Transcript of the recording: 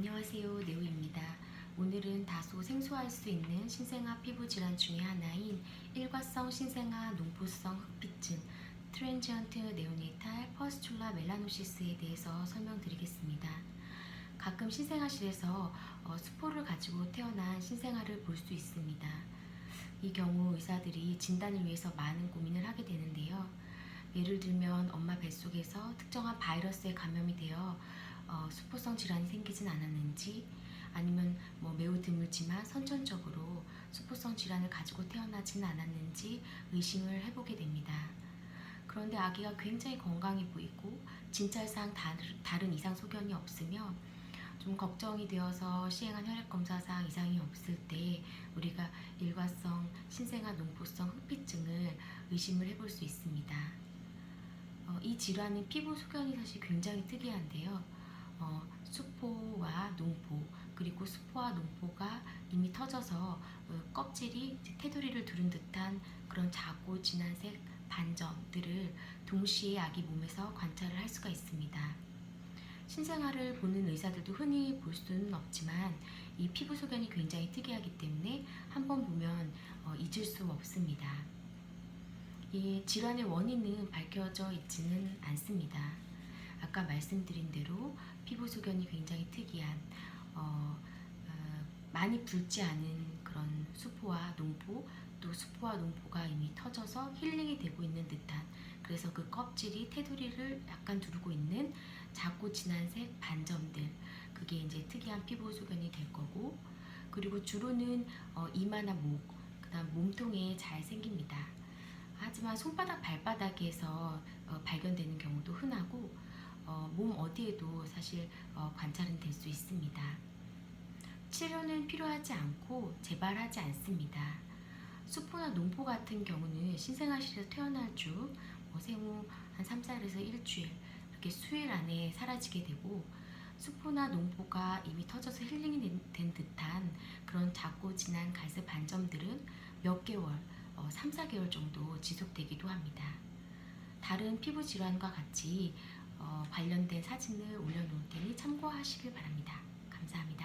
안녕하세요. 네오입니다. 오늘은 다소 생소할 수 있는 신생아 피부 질환 중의 하나인 일과성 신생아 농포성 흑피증 트랜지언트 네오네이탈 퍼스툴라 멜라노시스에 대해서 설명드리겠습니다. 가끔 신생아실에서 어, 수포를 가지고 태어난 신생아를 볼 수 있습니다. 이 경우 의사들이 진단을 위해서 많은 고민을 하게 되는데요. 예를 들면 엄마 뱃속에서 특정한 바이러스에 감염이 되어 어, 수포성 질환이 생기진 않았는지 아니면 뭐 매우 드물지만 선천적으로 수포성 질환을 가지고 태어나지는 않았는지 의심을 해보게 됩니다. 그런데 아기가 굉장히 건강해 보이고 진찰상 다른 이상 소견이 없으며 좀 걱정이 되어서 시행한 혈액 검사상 이상이 없을 때 우리가 일과성 신생아 농포성 흑피증을 의심을 해볼 수 있습니다. 어, 이 질환은 피부 소견이 사실 굉장히 특이한데요. 어, 수포와 농포 그리고 수포와 농포가 이미 터져서 어, 껍질이 테두리를 두른 듯한 그런 작고 진한 색 반점들을 동시에 아기 몸에서 관찰을 할 수가 있습니다. 신생아를 보는 의사들도 흔히 볼 수는 없지만 이 피부 소견이 굉장히 특이하기 때문에 한번 보면 어, 잊을 수 없습니다. 이 질환의 원인은 밝혀져 있지는 않습니다. 아까 말씀드린 대로 피부 소견이 굉장히 특이한 어, 어, 많이 붉지 않은 그런 수포와 농포 또 수포와 농포가 이미 터져서 힐링이 되고 있는 듯한 그래서 그 껍질이 테두리를 약간 두르고 있는 작고 진한 색 반점들 그게 이제 특이한 피부 소견이 될 거고 그리고 주로는 어, 이마나 목 그다음 몸통에 잘 생깁니다. 하지만 손바닥 발바닥에서 어, 발견되는 경우도 흔하고 어, 몸 어디에도 사실 어, 관찰은 될 수 있습니다. 치료는 필요하지 않고 재발하지 않습니다. 수포나 농포 같은 경우는 신생아실에서 태어날 중뭐 생후 한 3, 4일에서 일주일 이렇게 수일 안에 사라지게 되고 수포나 농포가 이미 터져서 힐링이 된- 된 듯한 그런 작고 진한 갈색 반점들은 몇 개월, 어, 3, 4개월 정도 지속되기도 합니다. 다른 피부 질환과 같이 어, 관련된 사진을 올려놓을 테니 참고하시길 바랍니다. 감사합니다.